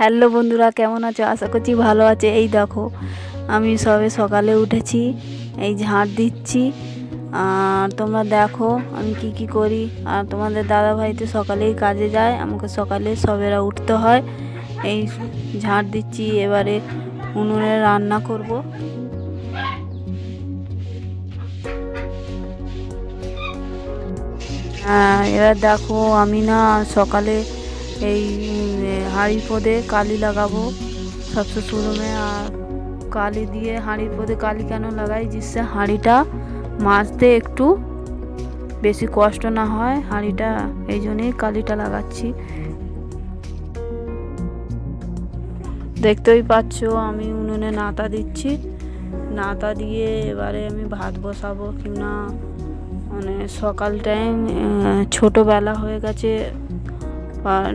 Hello বন্ধুরা, কেমন আছো? আশা করছি ভালো আছে। এই দেখো, আমি সবে সকালে উঠেছি, এই ঝাঁট দিচ্ছি। আর তোমরা দেখো, আমি কি কি করি। আর তোমাদের দাদা ভাই তো সকালেই কাজে যায়, আমাকে সকালে সবেরা উঠতে হয়। এই ঝাঁট দিচ্ছি, এবারে উনুনে রান্না করব। হ্যাঁ এবার দেখো, আমি না সকালে এই হাঁড়ির পদে কালি লাগাবো সবসে শুরু में আর কালি দিয়ে হাঁড়ির পদে কালি কেন লাগাই जिससे হাঁড়িটা মাজতে একটু বেশি কষ্ট না হয় হাঁড়িটা এই জন্যই কালিটা লাগাচ্ছি দেখতেই পাচ্ছ আমি উনুনে নাতা দিচ্ছি নাতা দিয়ে এবারে আমি ভাত বসাবো কি না মানে সকাল টাইম ছোটোবেলা হয়ে গেছে আর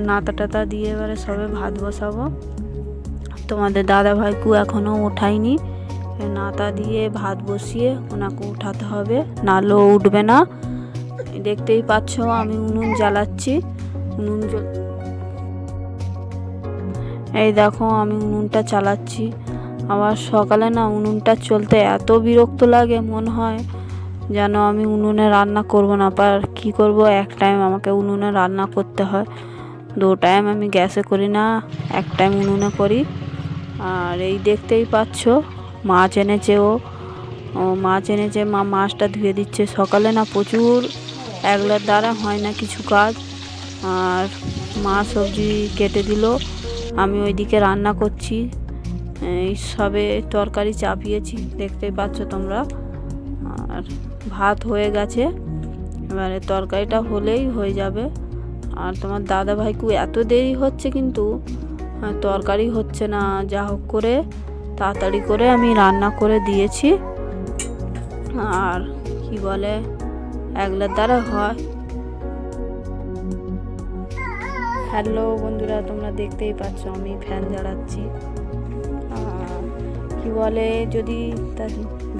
নাতা টাতা দিয়ে এবারে সবে ভাত বসাবো। তোমাদের দাদা ভাইকু এখনও ওঠায়নি। নাতা দিয়ে ভাত বসিয়ে ওনাকে উঠাতে হবে নাহলেও উঠবে না। দেখতেই পাচ্ছ, আমি উনুন জ্বালাচ্ছি। উনুন এই দেখো, আমি উনুনটা চালাচ্ছি। আবার সকালে না উনুনটা চলতে এত বিরক্ত লাগে, মনে হয় যেন আমি উনুনে রান্না করব না পার কী করব? এক টাইম আমাকে উনুনে রান্না করতে হয়। দু টাইম আমি গ্যাসে করি না, এক টাইম উনুনে করি। আর এই দেখতেই পাচ্ছ, মাছ এনেছে ও। মাছ এনেছে, মা মাছটা ধুয়ে দিচ্ছে। সকালে না প্রচুর একলার দ্বারা হয় না কিছু কাজ। আর মা সবজি কেটে দিল। আমি ওইদিকে রান্না করছি। এই সবে তরকারি চাপিয়েছি, দেখতেই পাচ্ছ তোমরা। আর ভাত হয়ে গেছে। এবারে তরকারিটা হলেই হয়ে যাবে। আর তোমার দাদা ভাইকু এত দেরি হচ্ছে কিন্তু তরকারি হচ্ছে না, যা হোক করে তাড়াতাড়ি করে আমি রান্না করে দিয়েছি। আর কি বলে একলার দ্বারা হয়। হ্যালো বন্ধুরা, তোমরা দেখতেই পাচ্ছ আমি ফ্যান জ্বালাচ্ছি। কি বলে, যদি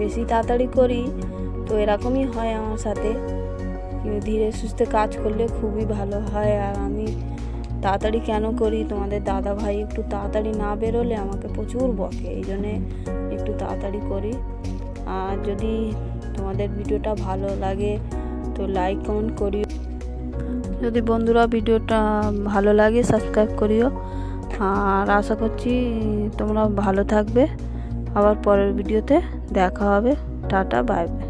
বেশি তাড়াতাড়ি করি, তো এরকমই হয় আমার সাথে। ধীরে সুস্থে কাজ করলে খুবই ভালো হয়। আর আমি তাড়াতাড়ি কেন করি? তোমাদের দাদা ভাই একটু তাড়াতাড়ি না বেরোলে আমাকে প্রচুর বকে, এই জন্যে একটু তাড়াতাড়ি করি। আর যদি তোমাদের ভিডিওটা ভালো লাগে, তো লাইক কমেন্ট করিও। যদি বন্ধুরা ভিডিওটা ভালো লাগে সাবস্ক্রাইব করিও। আর আশা করছি তোমরা ভালো থাকবে। আবার পরের ভিডিওতে দেখা হবে। Tata bye bye